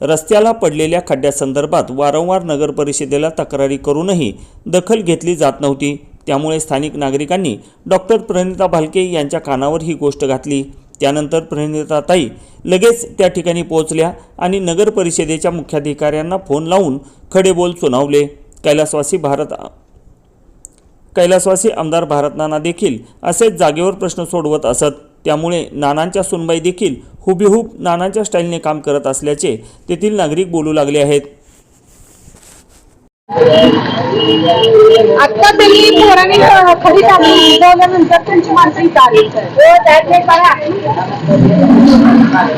रस्त्याला पडलेल्या खड्ड्यासंदर्भात वारंवार नगर परिषदेला तक्रारी करूनही दखल घेतली जात नव्हती. त्यामुळे स्थानिक नागरिकांनी डॉक्टर प्रणिता भालके यांच्या कानावर ही गोष्ट घातली. त्यानंतर प्रणिताताई लगेच त्या ठिकाणी पोहोचल्या आणि नगर परिषदेच्या मुख्याधिकाऱ्यांना फोन लावून खडेबोल सुनावले. कैलासवासी भारत कैलासवासी आमदार भारतनाना देखील असेच जागेवर प्रश्न सोडवत असत. त्यामुळे नानांच्या सुनबाई देखील हुबेहूब नानांच्या स्टाईलने काम करत असल्याचे तेथील नागरिक बोलू लागले आहेत. आता त्यांनी पोरांनी खरी टाकली. नंतर त्यांची माणसं इथं आली. हो,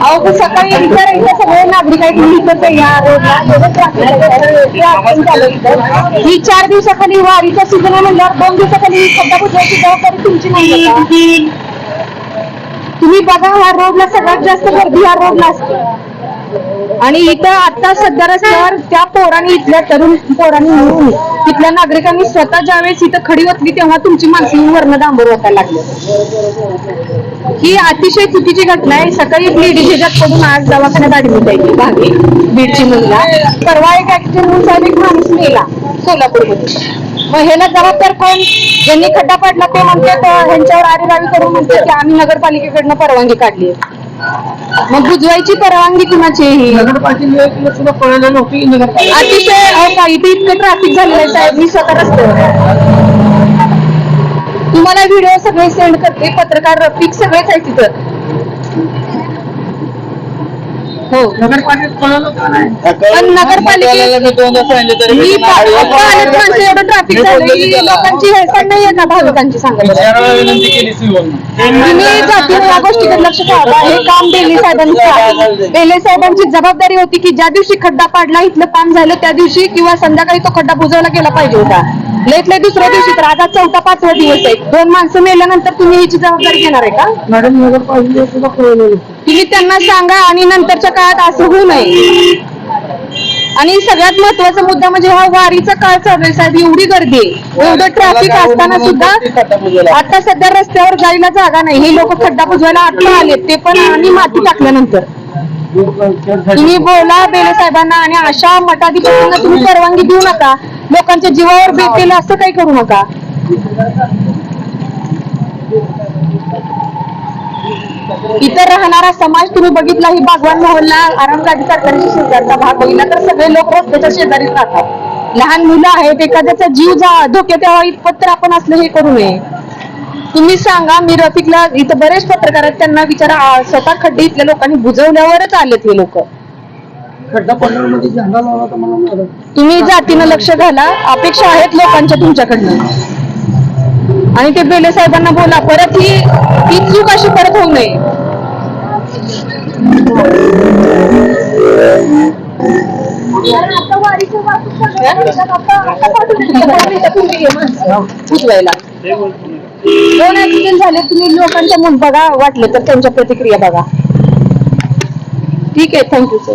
अहो पण सकाळी विचार इथं सगळे नागरिक आहेत मी इथं तयार ही चार दिवसाखाली वारीचा सीझन म्हणल्यावर दोन दिवसाखाली खड्डा बुजवायची जबाबदारी तुमची नाही तुम्ही बघा ह्या रोडला सगळ्यात जास्त गर्दी ह्या रोडला असते. आणि इथं आता सध्या रस्त्यावर त्या पोरांनी इथल्या तरुण पोरांनी मिळून तिथल्या नागरिकांनी स्वतः ज्यावेळेस इथं खडी ओतली तेव्हा तुमची माणसं वर्ण डांबर ओतायला लागली. ही अतिशय चुकीची घटना आहे. सकाळी एक लेडीज ह्याच्यात पडून आज दवाखान्यात ऍडमिट आहे ती भागी बीडची मुलगा. परवा एक ऍक्सिडेंट होऊन साहेब एक माणूस मेला सोलापूरमध्ये. मग ह्याला जबाबदार कोण? ज्यांनी खड्डा पडला ते म्हणतात अं, ह्यांच्यावर आरेरावी करून म्हणतात की आम्ही नगरपालिकेकडनं परवानगी काढली मग बुजवायची परवानगी कुणाची आहे ही नगरपालिकेला सुद्धा कळलेलं नगरपालिका अतिशय अहो इथे इतकं ट्रॅफिक झालेलं आहे साहेब मी स्वतः रस्त्यावर आहे. तुम्हाला व्हिडिओ सगळे सेंड करते पत्रकार रफिक सगळेच आहे तिथं. हो नगरपालिकेत कळलं का नाही पण नगरपालिकेत मी दोनदा सांगितलं तरी मी मी नाही पा- ऐकलं. आलेत माणसं एवढं ट्रॅफिक मी झालं बोललो की की त्याला. लोकांची हेळसांड नाहीये का भाविकांची सांगायला चार वेळा विनंती केली सिव्हिलनं. तुम्ही जातीने या गोष्टीकडे लक्ष ठेवा हे काम बेले साहेबांचं आहे. बेले साहेबांची जबाबदारी होती की ज्या दिवशी खड्डा पाडला इथलं काम झालं त्या दिवशी किंवा संध्याकाळी तो खड्डा बुजवला गेला पाहिजे होता लईत लई दुसऱ्या दिवशी तर आज चौथा पाचवा दिवस आहे. दोन माणसं मेल्यानंतर तुम्ही याची जबाबदारी घेणार आहे का? मॅडम सुद्धा. तुम्ही त्यांना सांगा आणि नंतरच्या काळात असं होऊ नये. आणि सगळ्यात महत्त्वाचा मुद्दा म्हणजे हा वारीचा काळ चालू साहेब. एवढी गर्दी आहे. एवढं ट्रॅफिक असताना सुद्धा. आता सध्या रस्त्यावर जायला जागा नाही. हे लोक खड्डा बुजवायला आता आलेत. ते पण आणि माती टाकल्यानंतर. तुम्ही बोला बेले साहेबांना आणि अशा मठाधिपतींना तुम्ही परवानगी देऊ नका. लोकांच्या जीवावर बेतेल असं काही करू नका. इतर राहणारा समाज तुम्ही बघितला ही बागवान मोहल्ला आरामगाडी सरकारच्या शेजारचा भाग बघितला तर सगळे लोक रस्त्याच्या शेजारीच राहतात. लहान मुलं आहेत एखाद्याचा जीव जा धोक्यात यावा इतपत तर आपण असलं हे करू नये. तुम्ही सांगा मी रफिकला इथं बरेच पत्रकार आहेत त्यांना विचारा स्वतः खड्डे इथल्या लोकांनी बुजवल्यावरच आलेत हे लोक. खड्डा झेंडा लावला तर मला मिळालं. तुम्ही जातीनं लक्ष घाला. अपेक्षा आहेत लोकांच्या तुमच्याकडनं. आणि ते बेले साहेबांना बोला परत ही ही चूक अशी परत होऊ नये. दोन ऍक्सिडेंट झाले तुम्ही लोकांच्या मग बघा वाटलं तर त्यांच्या प्रतिक्रिया बघा. ठीक आहे थँक्यू सर